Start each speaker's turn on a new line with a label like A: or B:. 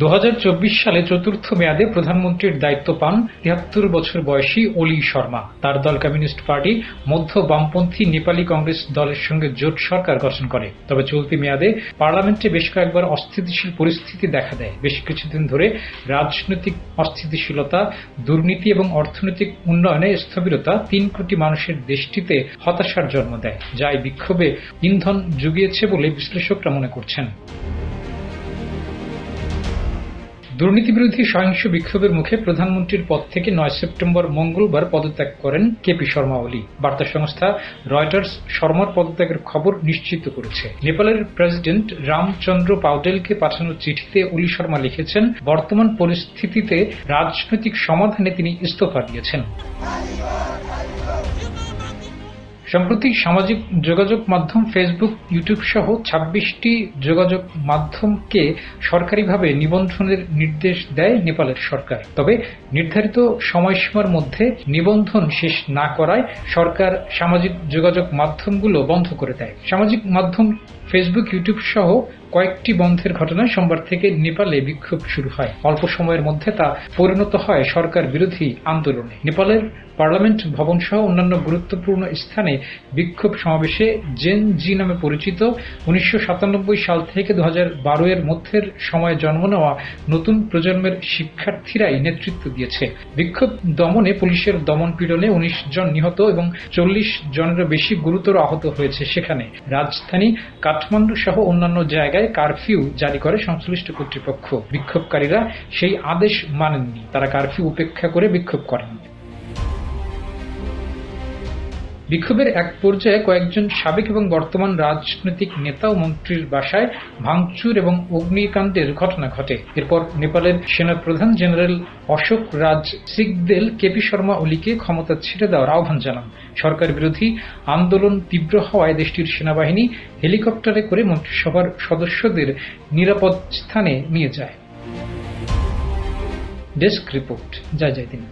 A: দু হাজার চব্বিশ সালে চতুর্থ মেয়াদে প্রধানমন্ত্রীর দায়িত্ব পান তিয়াত্তর বছর বয়সী অলি শর্মা। তার দল কমিউনিস্ট পার্টি মধ্য বামপন্থী নেপালি কংগ্রেস দলের সঙ্গে জোট সরকার গঠন করে। তবে চলতি মেয়াদে পার্লামেন্টে বেশ কয়েকবার অস্থিতিশীল পরিস্থিতি দেখা দেয়। বেশ কিছুদিন ধরে রাজনৈতিক অস্থিতিশীলতা, দুর্নীতি এবং অর্থনৈতিক উন্নয়নে স্থবিরতা তিন কোটি মানুষের দেশটিতে হতাশার জন্ম দেয়, যা এই বিক্ষোভে ইন্ধন জুগিয়েছে বলে বিশ্লেষকরা মনে করছেন। দুর্নীতিবিরোধী সহিংস বিক্ষোভের মুখে প্রধানমন্ত্রীর পদ থেকে নয় সেপ্টেম্বর মঙ্গলবার পদত্যাগ করেন কেপি শর্মা ওলি। বার্তা সংস্থা রয়টার্স শর্মার পদত্যাগের খবর নিশ্চিত করেছে। নেপালের প্রেসিডেন্ট রামচন্দ্র পাউডেলকে পাঠানো চিঠিতে ওলি শর্মা লিখেছেন, বর্তমান পরিস্থিতিতে রাজনৈতিক সমাধানে তিনি ইস্তফা দিয়েছেন। সম্প্রতি সামাজিক যোগাযোগ মাধ্যম ফেসবুক ইউটিউব সহ ছাব্বিশটি যোগাযোগ মাধ্যমকে সরকারিভাবে নিবন্ধনের নির্দেশ দেয় নেপালের সরকার। তবে নির্ধারিত সময়সীমার মধ্যে নিবন্ধন শেষ না করায় সরকার সামাজিক যোগাযোগ মাধ্যমগুলো বন্ধ করে দেয়। সামাজিক মাধ্যম ফেসবুক ইউটিউব সহ কয়েকটি বন্ধের ঘটনায় সোমবার থেকে নেপালে বিক্ষোভ শুরু হয়। অল্প সময়ের মধ্যে তা পরিণত হয় সরকার বিরোধী আন্দোলনে। নেপালের পার্লামেন্ট ভবন সহ অন্যান্য গুরুত্বপূর্ণ স্থানে বিক্ষোভ সমাবেশে জেন জি নামে পরিচিত উনিশশো সাল থেকে দু এর মধ্যের সময়ে জন্ম নেওয়া নতুন প্রজন্মের শিক্ষার্থীরাই নেতৃত্ব দিয়েছে। বিক্ষোভ দমনে পুলিশের দমন পীড়নে উনিশ জন নিহত এবং চল্লিশ জনের বেশি গুরুতর আহত হয়েছে সেখানে। রাজধানী কাঠমান্ডু সহ অন্যান্য জায়গায় কারফিউ জারি করে সংশ্লিষ্ট কর্তৃপক্ষ। বিক্ষোভকারীরা সেই আদেশ মানেননি। তারা কারফিউ উপেক্ষা করে বিক্ষোভ করেন। বিক্ষোভের এক পর্যায়ে কয়েকজন সাবেক এবং বর্তমান রাজনৈতিক নেতা ও মন্ত্রীর বাসায় ভাঙচুর এবং অগ্নিকাণ্ডের ঘটনা ঘটে। এরপর নেপালের সেনাপ্রধান জেনারেল অশোক রাজ সিগদেল, কেপি শর্মা ওলিকে ক্ষমতা ছেড়ে দেওয়ার আহ্বান জানান। সরকার বিরোধী আন্দোলন তীব্র হওয়ায় দেশটির সেনাবাহিনী হেলিকপ্টারে করে মন্ত্রিসভার সদস্যদের নিরাপদ স্থানে নিয়ে যায়। ডেস্ক রিপোর্ট, জয় দিন